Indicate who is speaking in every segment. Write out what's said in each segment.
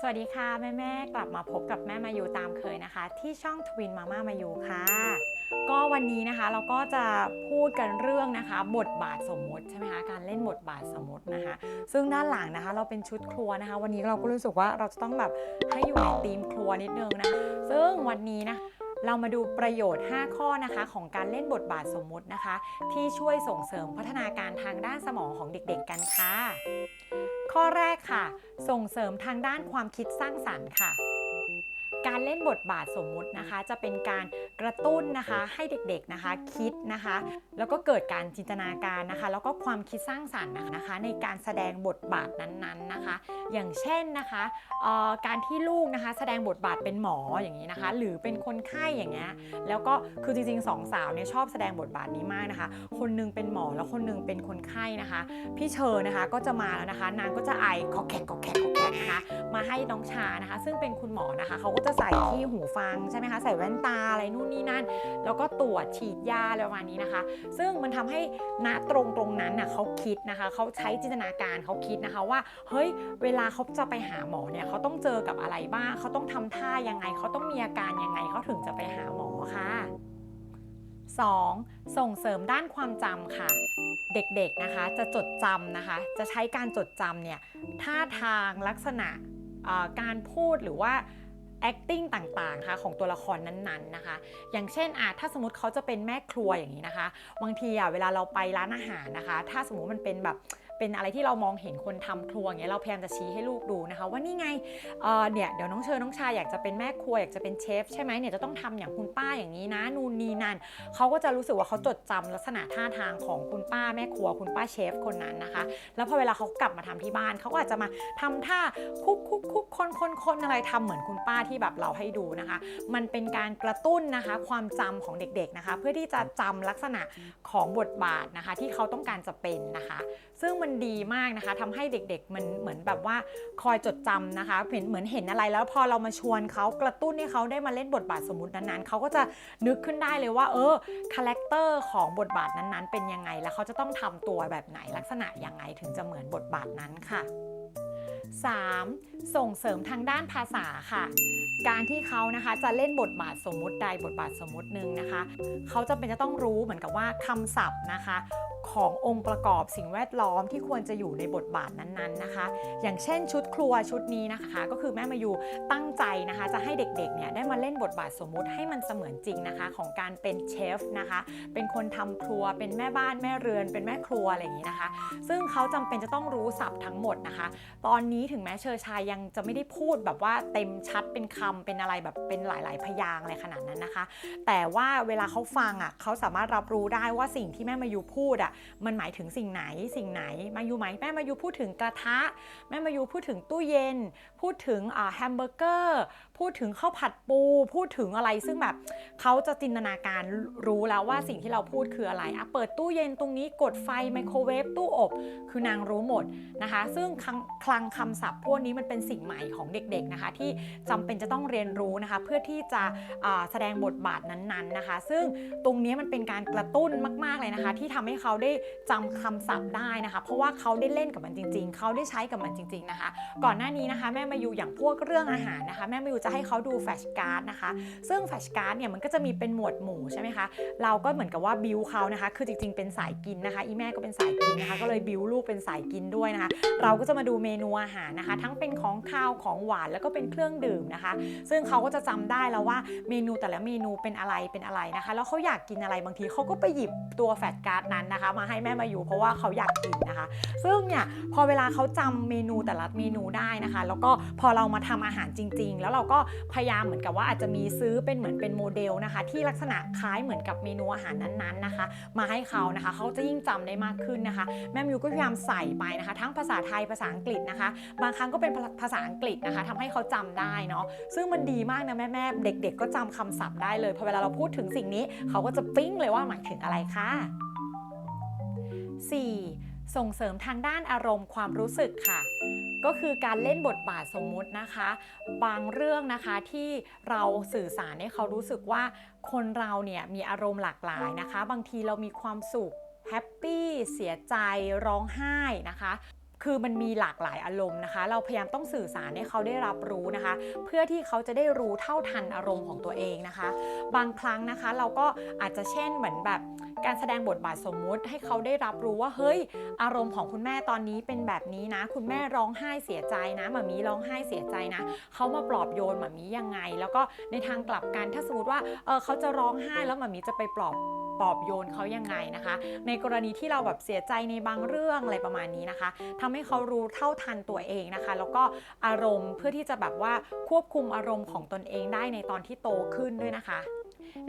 Speaker 1: สวัสดีค่ะ แม่แม่ๆกลับมาพบกับแม่มายูตามเคยนะคะ ที่ช่องทวินมาม่ามายูค่ะ ก็วันนี้นะคะเราก็จะพูดกันเรื่องนะคะ บทบาทสมมติใช่ไหมคะการเล่นบทบาทสมมตินะคะ ซึ่งด้านหลังนะคะ เราเป็นชุดครัวนะคะ วันนี้เราก็รู้สึกว่าเราจะต้องแบบให้อยู่ในธีมครัวนิดนึงนะคะซึ่งวันนี้นะเรามาดูประโยชน์ 5 ข้อนะคะ ของการเล่นบทบาทสมมุตินะคะ ที่ช่วยส่งเสริมพัฒนาการทางด้านสมองของเด็กๆกันค่ะ ข้อแรกค่ะ ส่งเสริมทางด้านความคิดสร้างสรรค์ค่ะ การเล่นบทบาทสมมุตินะคะ จะเป็นการกระตุ้นนะคะให้เด็กๆนะคะคิดนะคะ แล้วก็เกิดการจินตนาการนะคะ แล้วก็ความคิดสร้างสรรค์นะคะ ในการแสดงบทบาทนั้นๆนะคะ อย่างเช่นนะคะเอ่อการที่ลูกนะคะ แสดงบทบาทเป็นหมออย่างนี้นะคะ หรือเป็นคนไข้อย่างเงี้ยแล้วก็คือจริงๆสองสาวเนี่ยชอบแสดงบทบาทนี้มากนะคะ คนหนึงเป็นหมอแล้วคนหนึงเป็นคนไข้นะคะ พี่เชอร์นะคะก็จะมาแล้วนะคะ นางก็จะไอคอแขกคอแขกคอแขกนะคะมาให้น้องชานะคะ ซึ่งเป็นคุณหมอนะคะเขาก็จะใส่ที่หูฟังใช่ไหมคะ ใส่แว่นตาอะไรนู่นนี่นั่น แล้วก็ตรวจฉีดยาอะไรประมาณนี้นะคะ ซึ่งมันทำให้ณตรงตรงนั้นน่ะเขาคิดนะคะ เขาใช้จินตนาการเขาคิดนะคะว่า เฮ้ย เวลาเขาจะไปหาหมอเนี่ยเขาต้องเจอกับอะไรบ้าง เขาต้องทำท่ายังไง เขาต้องมีอาการยังไงเขาถึงจะไปหาหมอค่ะ 2. ส่งเสริมด้านความจำค่ะ เด็กๆนะคะจะจดจำนะคะ จะใช้การจดจำเนี่ยท่าทางลักษณะการพูดหรือว่า acting ต่างๆค่ะของตัวละครนั้นๆนะคะ อย่างเช่นอะถ้าสมมติเขาจะเป็นแม่ครัวอย่างนี้นะคะ บางทีอะเวลาเราไปร้านอาหารนะคะ ถ้าสมมติมันเป็นแบบ เป็นอะไรที่เรามองเห็นคนทำครัวอย่างเงี้ยเราพยายามจะชี้ให้ลูกดูนะคะ ว่านี่ไงเเนี่ยเดี๋ยวน้องเชอน้องชายอยากจะเป็นแม่ครัวอยากจะเป็นเชฟใช่ไหมเนี่ยจะต้องทำอย่างคุณป้าอย่างนี้นะนูนนี่นั่นเขาก็จะรู้สึกว่าเขาจดจำลักษณะท่าทางของคุณป้าแม่ครัวคุณป้าเชฟคนนั้นนะคะ แล้วพอเวลาเขากลับมาทำที่บ้านเขาก็อาจจะมาทำท่าคุกคุกคุกคนคนคนอะไรทำเหมือนคุณป้าที่แบบเราให้ดูนะคะ มันเป็นการกระตุ้นนะคะความจำของเด็กๆนะคะ เพื่อที่จะจำลักษณะของบทบาทนะคะ ที่เขาต้องการจะเป็นนะคะ ซึ่งมันดีมากนะคะทำให้เด็กๆมันเหมือนแบบว่าคอยจดจำนะคะเห็นเหมือนเห็นอะไรแล้วพอเรามาชวนเขากระตุ้นให้เขาได้มาเล่นบทบาทสมมตินั้นๆเขาก็จะนึกขึ้นได้เลยว่า เออคาแรคเตอร์ของบทบาทนั้นๆ เป็นยังไงแล้วเขาจะต้องทำตัวแบบไหนลักษณะยังไงถึงจะเหมือนบทบาทนั้นค่ะ 3. ส่งเสริมทางด้านภาษาค่ะ การที่เขานะคะจะเล่นบทบาทสมมุติใดบทบาทสมมุติหนึ่งนะคะ เขาจะเป็นจะต้องรู้เหมือนกับว่าคำศัพท์นะคะ ขององค์ประกอบสิ่งแวดล้อมที่ควรจะอยู่ในบทบาทนั้นๆนะคะ อย่างเช่นชุดครัวชุดนี้นะคะ ก็คือแม่มายูตั้งใจนะคะ จะให้เด็กๆเนี่ยได้มาเล่นบทบาทสมมุติให้มันเสมือนจริงนะคะ ของการเป็นเชฟนะคะ เป็นคนทำครัวเป็นแม่บ้านแม่เรือน เป็นแม่ครัวอะไรอย่างนี้นะคะ ซึ่งเขาจำเป็นจะต้องรู้ศัพท์ทั้งหมดนะคะ ตอนนี้ถึงแม้เชอชายยังจะไม่ได้พูดแบบว่าเต็มชัดเป็นคำเป็นอะไรแบบเป็นหลาย ๆ พยางค์อะไรขนาดนั้นนะคะ แต่ว่าเวลาเขาฟังอะเขาสามารถรับรู้ได้ว่าสิ่งที่แม่มายูพูดอะมันหมายถึงสิ่งไหนสิ่งไหน มายูไหมแม่มายูพูดถึงกระทะ แม่มายูพูดถึงตู้เย็น พูดถึงแฮมเบอร์เกอร์ พูดถึงข้าวผัดปู พูดถึงอะไรซึ่งแบบเขาจะจินตนาการรู้แล้วว่าสิ่งที่เราพูดคืออะไรอะเปิดตู้เย็นตรงนี้กดไฟไมโครเวฟตู้อบ คือนางรู้หมดนะคะ ซึ่งคลังคลงคำศัพท์พวกนี้มันเป็นสิ่งใหม่ของเด็กๆนะคะ ที่จำเป็นจะต้องเรียนรู้นะคะ เพื่อที่จะแสดงบทบาทนั้นๆนะคะ ซึ่งตรงนี้มันเป็นการกระตุ้นมากๆเลยนะคะ ที่ทำให้เขาได้จำคำศัพท์ได้นะคะ เพราะว่าเขาได้เล่นกับมันจริง ๆ เขาได้ใช้กับมันจริง ๆนะคะ ก่อนหน้านี้นะคะ แม่มาอยู่อย่างพวกเรื่องอาหารนะคะ แม่มาอยู่จะให้เขาดูแฟชการ์ดนะคะ ซึ่งแฟชการ์ดเนี่ยมันก็จะมีเป็นหมวดหมู่ใช่ไหมคะเราก็เหมือนกับว่าบิวเขานะคะ คือจริง ๆ เป็นสายกินนะคะ อีแม่ก็เป็นสายกินนะคะ ก็เลยบิวลูกเป็นสายกินด้วยนะคะ เราก็จะมาดูเมนูอาหารนะคะ ทั้งเป็นของข้าวของหวานแล้วก็เป็นเครื่องดื่มนะคะ ซึ่งเขาก็จะจำได้แล้วว่าเมนูแต่ละเมนูเป็นอะไรเป็นอะไรนะคะ แล้วเขาอยากกินอะไรบางทีเขาก็ไปหยิบตัวแฟชการ์ดนั้นนะคะมาให้แม่มาอยู่เพราะว่าเขาอยากกินนะคะ ซึ่งเนี่ยพอเวลาเขาจำเมนูแต่ละเมนูได้นะคะ แล้วก็พอเรามาทำอาหารจริง ๆ แล้วเราก็พยายามเหมือนกับว่าอาจจะมีซื้อเป็นเหมือนเป็นโมเดลนะคะ ที่ลักษณะคล้ายเหมือนกับเมนูอาหารนั้นๆนะคะ มาให้เขานะคะ เขาจะยิ่งจำได้มากขึ้นนะคะ แม่มิวก็พยายามใส่ไปนะคะ ทั้งภาษาไทยภาษาอังกฤษนะคะ บางครั้งก็เป็นภาษาอังกฤษนะคะทำให้เขาจำได้เนาะซึ่งมันดีมากนะแม่แม่ๆเด็ก ๆ ก็จำคำศัพท์ได้เลยพอเวลาเราพูดถึงสิ่งนี้ เขาก็จะปิ้งเลยว่าหมายถึงอะไรค่ะ 4. ส่งเสริมทางด้านอารมณ์ความรู้สึกค่ะ ก็คือการเล่นบทบาทสมมุตินะคะ บางเรื่องนะคะที่เราสื่อสารให้เขารู้สึกว่าคนเราเนี่ยมีอารมณ์หลากหลายนะคะ บางทีเรามีความสุขแฮปปี้เสียใจร้องไห้นะคะ คือมันมีหลากหลายอารมณ์นะคะ เราพยายามต้องสื่อสารให้เขาได้รับรู้นะคะ เพื่อที่เขาจะได้รู้เท่าทันอารมณ์ของตัวเองนะคะ บางครั้งนะคะเราก็อาจจะเช่นเหมือนแบบการแสดงบทบาทสมมุติ ให้เขาได้รับรู้ว่าเฮ้ย อารมณ์ของคุณแม่ตอนนี้เป็นแบบนี้นะ คุณแม่ร้องไห้เสียใจนะหมามีร้องไห้เสียใจนะเขามาปลอบโยนหมามียังไง แล้วก็ในทางกลับกันถ้าสมมติว่าเออเขาจะร้องไห้แล้วหมามีจะไปปลอบ ปลอบโยนเขายังไงนะคะ ในกรณีที่เราแบบเสียใจในบางเรื่องอะไรประมาณนี้นะคะทำให้เขารู้เท่าทันตัวเองนะคะ แล้วก็อารมณ์เพื่อที่จะแบบว่าควบคุมอารมณ์ของตนเองได้ในตอนที่โตขึ้นด้วยนะคะ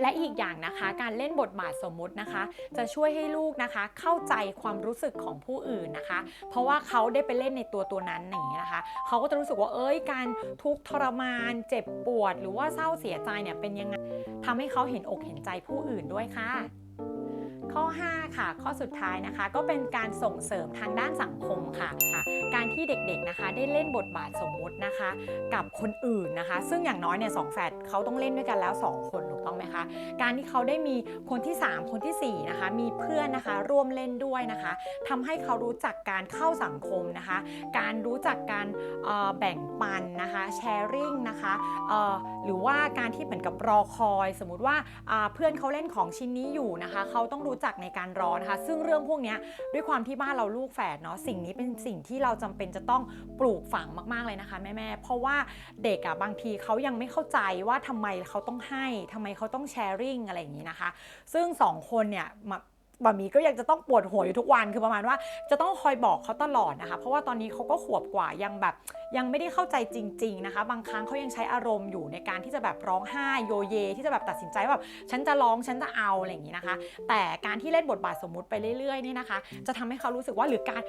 Speaker 1: และอีกอย่างนะคะ การเล่นบทบาทสมมุตินะคะ จะช่วยให้ลูกนะคะ เข้าใจความรู้สึกของผู้อื่นนะคะ เพราะว่าเขาได้ไปเล่นในตัวตัวนั้นอย่างนี้นะคะเขาก็จะรู้สึกว่าเอ้ยการทุกข์ทรมาน เจ็บปวด หรือว่าเศร้าเสียใจเนี่ยเป็นยังไงทำให้เขาเห็นอกเห็นใจผู้อื่นด้วยค่ะข้อ 5 ค่ะ ข้อสุดท้ายนะคะ ก็เป็นการส่งเสริมทางด้านสังคมค่ะค่ะการที่เด็กๆนะคะ ได้เล่นบทบาทสมมุตินะคะ กับคนอื่นนะคะ ซึ่งอย่างน้อยเนี่ยสองแฝดเขาต้องเล่นด้วยกันแล้ว 2 คนถูก ต้องไหมคะ การที่เขาได้มีคนที่ 3 คนทีสี่ 4 นะคะ มีเพื่อนนะคะร่วมเล่นด้วยนะคะทำให้เขารู้จักการเข้าสังคมนะคะ การรู้จักการแบ่งปันนะคะแชร์ริ่งนะคะหรือว่าการที่เหมือนกับรอคอย สมมุติว่าเพื่อนเขาเล่นของชิ้นนี้อยู่นะคะ เขาต้องรู้จักในการรอนะคะ ซึ่งเรื่องพวกนี้ด้วยความที่บ้านเราลูกแฝดเนาะสิ่งนี้เป็นสิ่งที่เราจำเป็นจะต้องปลูกฝังมากๆเลยนะคะแม่ๆเพราะว่าเด็กอะบางทีเขายังไม่เข้าใจว่าทำไมเขาต้องให้ทำไมเขาต้องแชร์ริ่งอะไรอย่างนี้นะคะ ซึ่งสองคนเนี่ยมาบะหมี่ก็ยังจะต้องปวดหัวอยู่ทุกวันคือประมาณว่าจะต้องคอยบอกเขาตลอดนะคะ เพราะว่าตอนนี้เขาก็ขวบกว่ายังแบบ ยังไม่ได้เข้าใจจริง ๆนะคะ บางครั้งเขายังใช้อารมณ์อยู่ในการที่จะแบบร้องไห้โยเย ที่จะแบบตัดสินใจแบบฉันจะร้องฉันจะเอาอะไรอย่างนี้นะคะ แต่การที่เล่นบทบาทสมมุติไปเรื่อยๆนี่นะคะ จะทำให้เขารู้สึกว่าหรือการ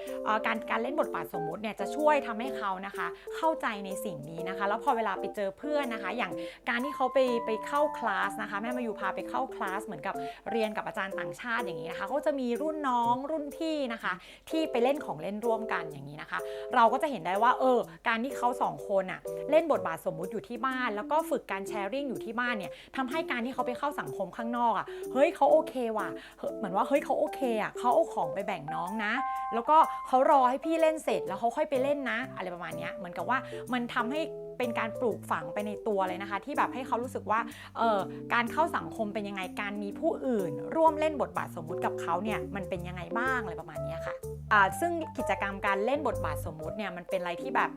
Speaker 1: การการเล่นบทบาทสมมุติเนี่ยจะช่วยทำให้เขานะคะ เข้าใจในสิ่งนี้นะคะ แล้วพอเวลาไปเจอเพื่อนนะคะ อย่างการที่เขาไปไปเข้าคลาสนะคะแม่มายูพาไปเข้าคลาสเหมือนกับเรียนกับอาจารย์ต่างชาติอย่างนี้นะคะก็จะมีรุ่นน้องรุ่นพี่นะคะ ที่ไปเล่นของเล่นร่วมกันอย่างนี้นะคะ เราก็จะเห็นได้ว่าเออการที่เขาสองคนอะเล่นบทบาทสมมุติอยู่ที่บ้าน แล้วก็ฝึกการแชร์ริ่งอยู่ที่บ้านเนี่ยทำให้การที่เขาไปเข้าสังคมข้างนอกอะเฮ้ยเขาโอเคว่ะเหมือนว่าเฮ้ยเขาโอเคอะเขาเอาของไปแบ่งน้องนะ แล้วก็เขารอให้พี่เล่นเสร็จแล้วเขาค่อยไปเล่นนะ อะไรประมาณเนี้ยเหมือนกับว่ามันทำให้ เป็นการปลูกฝังไปในตัวเลยนะคะ ที่แบบให้เขารู้สึกว่าเออการเข้าสังคมเป็นยังไงการมีผู้อื่น ร่วมเล่นบทบาทสมมุติกับเขาเนี่ยมันเป็นยังไงบ้างอะไรประมาณนี้ค่ะซึ่งกิจกรรมการเล่นบทบาทสมมุติเนี่ยมันเป็นอะไรที่แบบ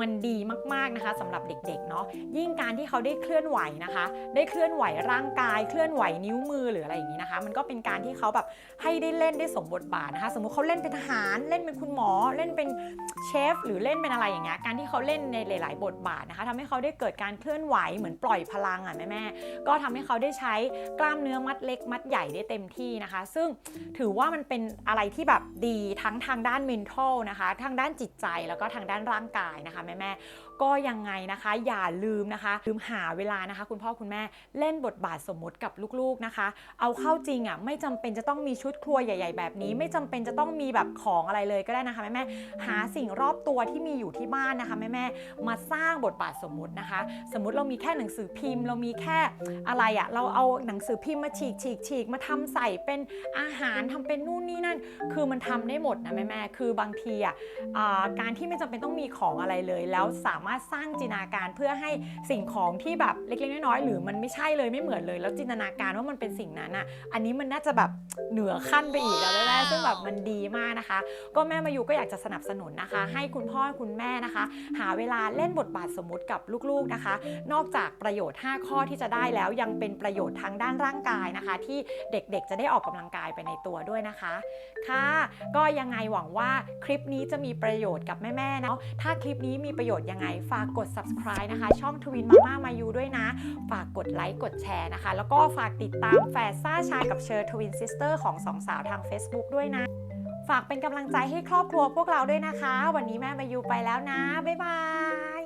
Speaker 1: มันดีมากๆนะคะสำหรับเด็กๆเนาะยิ่งการที่เขาได้เคลื่อนไหวนะคะ ได้เคลื่อนไหวร่างกาย เคลื่อนไหวนิ้วมือหรืออะไรอย่างนี้นะคะ มันก็เป็นการที่เขาแบบให้ได้เล่นได้สมบทบาทนะคะ สมมุติเขาเล่นเป็นทหารเล่นเป็นคุณหมอเล่นเป็น เชฟหรือเล่นเป็นอะไรอย่างเงี้ยการที่เขาเล่นในหลาย ๆ บทบาทนะคะทำให้เขาได้เกิดการเคลื่อนไหวเหมือนปล่อยพลังอะแม่แม่ก็ทำให้เขาได้ใช้กล้ามเนื้อมัดเล็ก มัดใหญ่ได้เต็มที่นะคะ ซึ่งถือว่ามันเป็นอะไรที่แบบดีทั้งทางด้าน mental นะคะ ทางด้านจิตใจแล้วก็ทางด้านร่างกายนะคะแม่แม่ก็ยังไงนะคะ อย่าลืมนะคะ ลืมหาเวลานะคะ คุณพ่อคุณแม่เล่นบทบาทสมมติกับลูกๆนะคะ เอาเข้าจริงอะไม่จำเป็นจะต้องมีชุดครัวใหญ่ ๆ แบบนี้ ไม่จำเป็นจะต้องมีแบบของอะไรเลยก็ได้นะคะแม่ๆหาสิ่งรอบตัวที่มีอยู่ที่บ้านนะคะแม่ๆมาสร้างบทบาทสมมตินะคะ สมมติเรามีแค่หนังสือพิมพ์ เรามีแค่อะไรอะเราเอาหนังสือพิมพ์มาฉีกฉีกฉีกมาทำใส่เป็นอาหารทำเป็นนู่นนี่นั่น คือมันทำได้หมดนะแม่ๆคือบางทีอะอ่าการที่ไม่จำเป็นต้องมีของอะไรเลยแล้วสามารถสร้างจินตนาการเพื่อให้สิ่งของที่แบบเล็กๆน้อยๆหรือมันไม่ใช่เลยไม่เหมือนเลย แล้วจินตนาการว่ามันเป็นสิ่งนั้นอะอันนี้มันน่าจะแบบเหนือขั้นไปอีกแล้วแม่ซึ่งแบบมันดีมากนะคะ ก็แม่มายูก็อยากจะสนับสนุนนะคะ ให้คุณพ่อคุณแม่นะคะ หาเวลาเล่นบทบาทสมมุติกับลูกๆนะคะ นอกจากประโยชน์ 5 ข้อที่จะได้แล้วยังเป็นประโยชน์ทางด้านร่างกายนะคะ ที่เด็กๆ จะได้ออกกำลังกายไปในตัวด้วยนะคะค่ะ ก็ยังไงหวังว่าคลิปนี้จะมีประโยชน์กับแม่ๆเนาะถ้าคลิปนี้มีประโยชน์ยังไงฝากกด subscribe นะคะ ช่องทวินมาม่ามายูด้วยนะ ฝากกดไลค์กดแชร์นะคะ แล้วก็ฝากติดตามแฟซ่าชายกับเชอร์ทวินซิสเตอร์ของสองสาวทาง Facebook ด้วยนะ ฝากเป็นกำลังใจให้ครอบครัวพวกเราด้วยนะคะ วันนี้แม่มายูไปแล้วนะ บ๊ายบาย